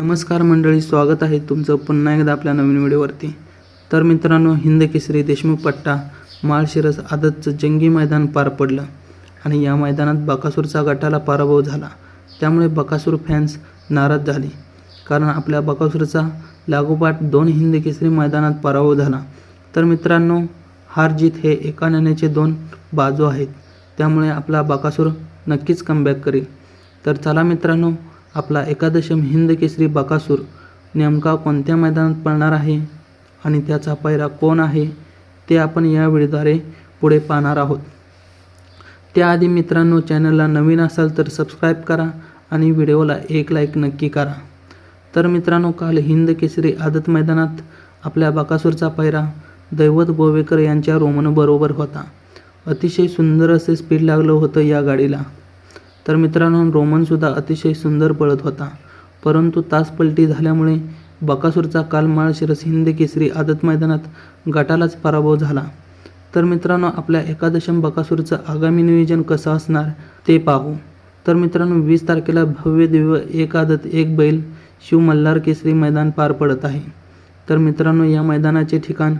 नमस्कार मंडळी स्वागत आहे तुमचं पुन्हा एकदा आपल्या नवीन व्हिडिओवरती. तर मित्रांनो हिंद केसरी देशमुख पट्टा माळशिरस आदतचं जंगी मैदान पार पडलं आणि या मैदानात बकासूरचा गटाला पराभव झाला. त्यामुळे बकासूर फॅन्स नाराज झाले. कारण आपल्या बकासूरचा लागोपाठ दोन हिंद केसरी मैदानात पराभव झाला. तर मित्रांनो हार जीत हे एका नाण्याचे दोन बाजू आहेत. त्यामुळे आपला बकासूर नक्कीच कमबॅक करेल. तर चला मित्रांनो आपला एकादशम हिंद केसरी बकासूर नेमका कोणत्या मैदानात पळणार आहे आणि त्याचा पैरा कोण आहे ते आपण या व्हिडिओद्वारे पुढे पाहणार आहोत. त्याआधी मित्रांनो चॅनलला नवीन असाल तर सबस्क्राईब करा आणि व्हिडिओला एक लाईक नक्की करा. तर मित्रांनो काल हिंद केसरी आदत मैदानात आपल्या बकासूरचा पैरा दैवत गोवेकर यांच्या रोमनबरोबर होता. अतिशय सुंदर असे स्पीड लागलं होतं या गाडीला. तर मित्रांनो रोमनसुद्धा अतिशय सुंदर पळत होता. परंतु तासपलटी झाल्यामुळे बकासूरचा काल माळशिरस हिंद केसरी आदत मैदानात गटालाच पराभव झाला. तर मित्रांनो आपल्या एकादशम बकासूरचं आगामी नियोजन कसं असणार ते पाहू. तर मित्रांनो वीस तारखेला भव्य दिव्य एक आदत एक बैल शिव मल्हार केसरी मैदान पार पडत आहे. तर मित्रांनो या मैदानाचे ठिकाण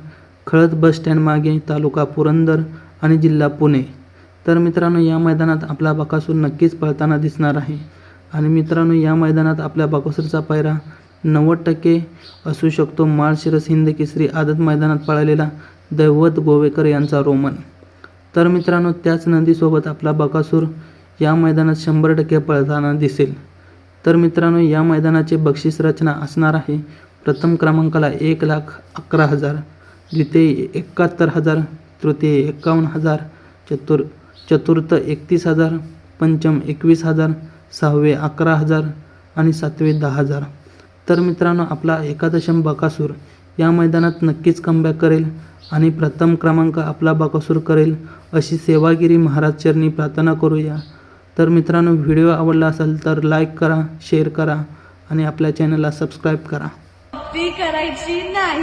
खळद बस स्टँड मागे तालुका पुरंदर आणि जिल्हा पुणे. तर मित्रांनो या मैदानात आपला बकासूर नक्कीच पळताना दिसणार आहे. आणि मित्रांनो या मैदानात आपल्या बकासूरचा पायरा नव्वद टक्के असू शकतो. माळशिरस हिंद केसरी आदत मैदानात पळालेला दैवत गोवेकर यांचा रोमन. तर मित्रांनो त्याच नंदीसोबत आपला बकासूर या मैदानात शंभर टक्के पळताना दिसेल. तर मित्रांनो या मैदानाचे बक्षीस रचना असणार आहे. प्रथम क्रमांकाला एक लाख अकरा हजार द्वितीय एकाहत्तर हजार तृतीय एकावन्न हजार चतुर चतुर्थ एकतीस हजार पंचम एकवीस हजार सहावे अकरा हजार आणि सातवे दहा हजार. तर मित्रांनो आपला एकादशम बकासूर या मैदानात नक्कीच कमबॅक करेल आणि प्रथम क्रमांक आपला बकासूर करेल अशी सेवागिरी महाराज चरणी प्रार्थना करूया. तर मित्रांनो व्हिडिओ आवडला असेल तर लाईक करा शेअर करा आणि आपल्या चॅनलला सबस्क्राईब करा. करायची नाही.